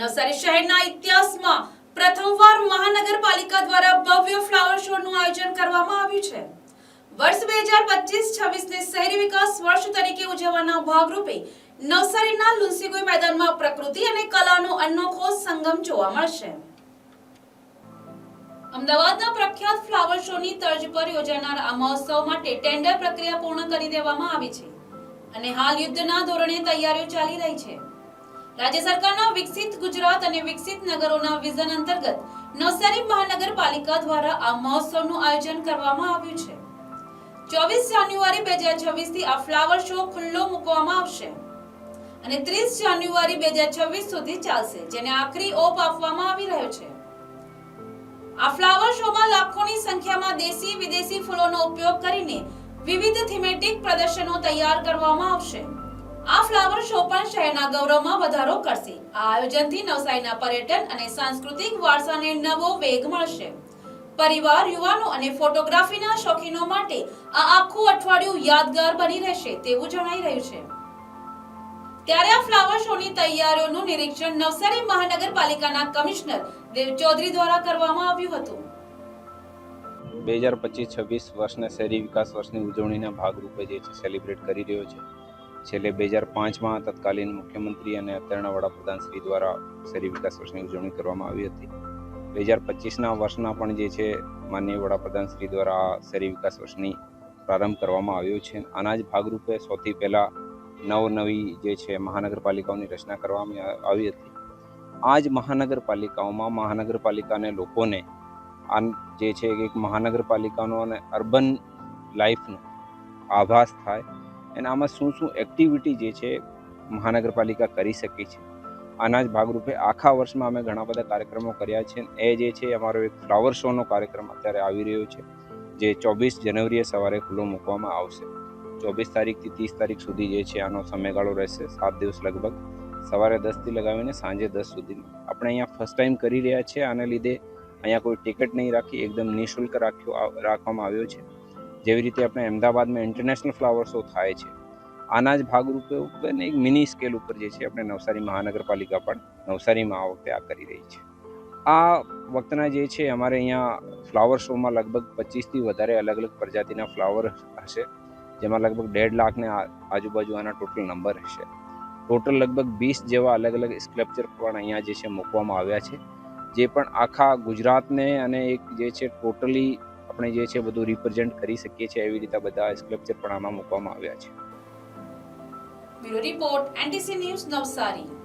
નવસારી શહેરના ઇતિહાસમાં પ્રથમવાર મહાનગરપાલિકા દ્વારા ભવ્ય ફ્લાવર શોનું આયોજન કરવામાં આવ્યું છે. વર્ષ બે હજાર પચીસ શહેરી વિકાસ વર્ષ તરીકે ઉજવવાના ભાગરૂપે નવસારીના લુન્સીગોઈ મેદાનમાં પ્રકૃતિ અને કલાનો અનોખો સંગમ જોવા મળશે. અમદાવાદના પ્રખ્યાત ફ્લાવર શોની તર્જ પર યોજાનાર આ મહોત્સવ માટે ટેન્ડર પ્રક્રિયા પૂર્ણ કરી દેવામાં આવી છે. અને હાલ યુદ્ધના ધોરણે તૈયારીઓ ચાલી રહી છે. રાજ્ય સરકારના વિકસિત ગુજરાત અને વિકસિત નગરોના વિઝન અંતર્ગત નવસારી મહાનગરપાલિકા દ્વારા આ મહોત્સવનું આયોજન કરવામાં આવ્યું છે. ચોવીસ જાન્યુઆરી બે હજાર છવ્વીસથી આ ફ્લાવર શો ખુલ્લો મૂકવામાં આવશે અને ત્રીસ જાન્યુઆરી બે હજાર છવ્વીસ સુધી ચાલશે, જેને આખરી ઓપ આપવામાં આવી રહ્યો છે. આ ફ્લાવર શોમાં લાખોની સંખ્યામાં દેશી, વિદેશી ફૂલોનો ઉપયોગ કરીને વિવિધ થીમેટિક પ્રદર્શનો તૈયાર કરવામાં આવશે. આ ફ્લાવર શો પણ શહેરના ગૌરવમાં વધારો કરશે. આ આયોજનથી નવસારીના પર્યટન અને સાંસ્કૃતિક વારસાને નવો વેગ મળશે. પરિવાર, યુવાનો અને ફોટોગ્રાફીના શોખીનો માટે આ આખું અઠવાડિયું યાદગાર બની રહેશે તેવું જણાઈ રહ્યું છે. ત્યારે આ ફ્લાવર શોની તૈયારીઓનું નિરીક્ષણ નવસારી મહાનગરપાલિકાના કમિશનર દેવ ચૌધરી દ્વારા કરવામાં આવ્યું હતું. બે હજાર પચીસ છવ્વીસ વર્ષના શહેરી વિકાસ વર્ષની ઉજવણીના ભાગરૂપે જે છે સેલિબ્રેટ કરી રહ્યો છે. છેલ્લે બે હજાર પાંચમાં તત્કાલીન મુખ્યમંત્રી અને અત્યારના વડાપ્રધાન શ્રી દ્વારા શહેરી વિકાસ વર્ષની ઉજવણી કરવામાં આવી હતી. બે હજાર પચીસના વર્ષના પણ જે છે, માનનીય વડાપ્રધાન શ્રી દ્વારા આ શહેરી વિકાસ વર્ષની પ્રારંભ કરવામાં આવ્યો છે. આના જ ભાગરૂપે સૌથી પહેલાં નવ નવી જે છે, મહાનગરપાલિકાઓની રચના કરવામાં આવી હતી. આ જ મહાનગરપાલિકાઓમાં મહાનગરપાલિકાને લોકોને આ જે છે, એક મહાનગરપાલિકાનો અને અર્બન લાઈફનો આભાસ થાય અને આમાં શું શું એક્ટિવિટી જે છે મહાનગરપાલિકા કરી શકે છે. આના જ ભાગરૂપે આખા વર્ષમાં અમે ઘણા બધા કાર્યક્રમો કર્યા છે. એ જે છે અમારો એક ફ્લાવર શોનો કાર્યક્રમ અત્યારે આવી રહ્યો છે, જે ચોવીસ જાન્યુઆરીએ સવારે ખુલ્લો મૂકવામાં આવશે. ચોવીસ તારીખથી ત્રીસ તારીખ સુધી જે છે આનો સમયગાળો રહેશે સાત દિવસ લગભગ. સવારે દસથી લગાવીને સાંજે દસ સુધી. આપણે અહીંયા ફર્સ્ટ ટાઈમ કરી રહ્યા છીએ આને લીધે અહીંયા કોઈ ટિકિટ નહીં રાખી, એકદમ નિઃશુલ્ક રાખ્યો રાખવામાં આવ્યો છે. જેવી રીતે આપણે અમદાવાદમાં ઇન્ટરનેશનલ ફ્લાવર શો થાય છે. આના જ ભાગરૂપે અને એક મિની સ્કેલ ઉપર જે છે આપણે નવસારી મહાનગરપાલિકા પણ નવસારીમાં આ વખતે આ કરી રહી છે. આ વખતના જે છે અમારે અહીંયા ફ્લાવર શોમાં લગભગ પચીસથી વધારે અલગ અલગ પ્રજાતિના ફ્લાવર હશે, જેમાં લગભગ દેઢ લાખને આજુબાજુ આના ટોટલ નંબર હશે. ટોટલ લગભગ વીસ જેવા અલગ અલગ સ્કલ્પચર પણ અહીંયા જે છે મૂકવામાં આવ્યા છે. જે પણ આખા ગુજરાતને અને એક જે છે ટોટલી આપણે જે છે બધું રિપ્રેઝેન્ટ કરી શકીએ છીએ એવી રીતે બધા સ્કલ્પચર પણ આમાં મૂકવામાં આવ્યા છે. Bureau report NTC news Navsari.